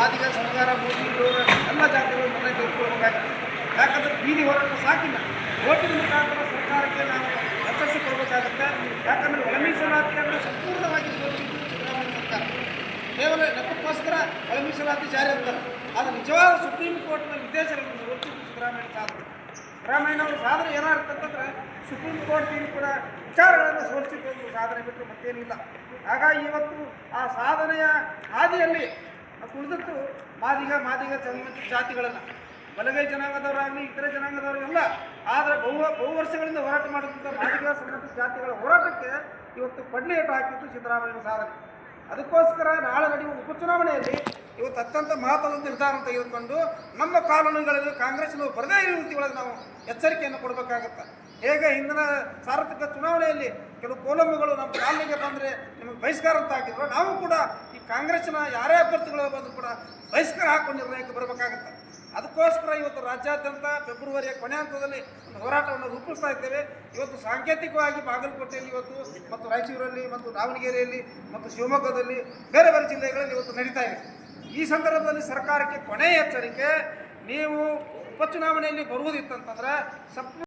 ಮಾದಿಗ ಸರ್ಕಾರ ಮೋದಿ ಎಲ್ಲ ಜಾತಿಗಳು ಮನೆ ತೆಗೆದುಕೊಳ್ಬೇಕಾಗುತ್ತೆ ಯಾಕಂದ್ರೆ ಬೀದಿ ಹೋರಾಟ ಸಾಕಿಲ್ಲ. ಓಟಿನ ಮುಖಾಂತರ ಸರ್ಕಾರಕ್ಕೆ ನಾವು ಎಚ್ಚರಿಸಿ ಕೊಡಬೇಕಾಗುತ್ತೆ. ಯಾಕಂದ್ರೆ ಒಳ ಅಂದ್ರೆ ಸಂಪೂರ್ಣವಾಗಿ ಸೋಲಿಸಿದ್ದು ಸಿದ್ದರಾಮಯ್ಯ ಸರ್ಕಾರ. ಕೇವಲ ನೆಪಕ್ಕೋಸ್ಕರ ಒಳ ಮೀಸಲಾತಿ ಜಾರಿ ಆಗ್ತಾರೆ ಆದರೆ ನಿಜವಾದ ಸುಪ್ರೀಂ ಕೋರ್ಟ್ನ ನಿರ್ದೇಶನಗಳನ್ನು ಸೋಲಿಸಿದ್ದು ಸಿದ್ದರಾಮಯ್ಯ ಸಾಧನೆ ಸಿದ್ದರಾಮಯ್ಯ ಅವರ ಸಾಧನೆ ಏನಾಗ್ತಂತಂದ್ರೆ ಸುಪ್ರೀಂ ಕೋರ್ಟ್ ಕೂಡ ವಿಚಾರಗಳನ್ನು ಸೋಲಿಸಿಕೊಂಡು ಸಾಧನೆ ಬಿಟ್ಟು ಮತ್ತೇನಿಲ್ಲ. ಹಾಗಾಗಿ ಇವತ್ತು ಆ ಸಾಧನೆಯ ಹಾದಿಯಲ್ಲಿ ಕುಳಿದದ್ದು ಮಾದಿಗ ಮಾದಿಗ ಸಂಬಂಧಿತ ಜಾತಿಗಳನ್ನು. ಬಲಗೈ ಜನಾಂಗದವರಾಗಲಿ, ಇತರೆ ಜನಾಂಗದವರಿಗೆಲ್ಲ ಆದರೆ ಬಹು ಬಹು ವರ್ಷಗಳಿಂದ ಹೋರಾಟ ಮಾಡುತ್ತಿದ್ದ ಮಾದಿಗ ಸಂಬಂಧಿತ ಜಾತಿಗಳ ಹೋರಾಟಕ್ಕೆ ಇವತ್ತು ಪಡ್ಲೇಟ್ ಹಾಕಿದ್ದು ಸಿದ್ದರಾಮಯ್ಯ ಸಾಧನೆ. ಅದಕ್ಕೋಸ್ಕರ ನಾಳೆ ನಡೆಯುವ ಉಪಚುನಾವಣೆಯಲ್ಲಿ ಇವತ್ತು ಅತ್ಯಂತ ಮಹತ್ವದ ನಿರ್ಧಾರ ತೆಗೆದುಕೊಂಡು ನಮ್ಮ ಕಾನೂನುಗಳಲ್ಲಿ ಕಾಂಗ್ರೆಸ್ನ ಬರದೇ ಇರುವ ರೀತಿಯೊಳಗೆ ನಾವು ಎಚ್ಚರಿಕೆಯನ್ನು ಕೊಡಬೇಕಾಗತ್ತೆ. ಹೇಗೆ ಹಿಂದಿನ ಸಾರ್ವತ್ರಿಕ ಚುನಾವಣೆಯಲ್ಲಿ ಕೆಲವು ಕೋಲಂಬಗಳು ನಮ್ಮ ಕಾಲಿಗೆ ಬಂದರೆ ನಿಮಗೆ ಬಹಿಷ್ಕಾರ ಅಂತ ಹಾಕಿದ್ರು ನಾವು ಕೂಡ ಕಾಂಗ್ರೆಸ್ನ ಯಾರೇ ಅಭ್ಯರ್ಥಿಗಳು ಬಂದರೂ ಕೂಡ ಬಹಿಷ್ಕಾರ ಹಾಕೊಂಡು ನಿರ್ಣಯಕ್ಕೆ ಬರಬೇಕಾಗುತ್ತೆ. ಅದಕ್ಕೋಸ್ಕರ ಇವತ್ತು ರಾಜ್ಯಾದ್ಯಂತ ಫೆಬ್ರವರಿಯ ಕೊನೆ ಹಂತದಲ್ಲಿ ಒಂದು ಹೋರಾಟವನ್ನು ರೂಪಿಸ್ತಾ ಇದ್ದೇವೆ. ಇವತ್ತು ಸಾಂಕೇತಿಕವಾಗಿ ಬಾಗಲಕೋಟೆಯಲ್ಲಿ ಇವತ್ತು ಮತ್ತು ರಾಯಚೂರಲ್ಲಿ ಮತ್ತು ದಾವಣಗೆರೆಯಲ್ಲಿ ಮತ್ತು ಶಿವಮೊಗ್ಗದಲ್ಲಿ ಬೇರೆ ಬೇರೆ ಜಿಲ್ಲೆಗಳಲ್ಲಿ ಇವತ್ತು ನಡೀತಾ ಇದೆ. ಈ ಸಂದರ್ಭದಲ್ಲಿ ಸರ್ಕಾರಕ್ಕೆ ಕೊನೆಯ ಎಚ್ಚರಿಕೆ, ನೀವು ಉಪಚುನಾವಣೆಯಲ್ಲಿ ಬರುವುದಿತ್ತಂತಂದ್ರೆ ಸಂಪೂರ್ಣ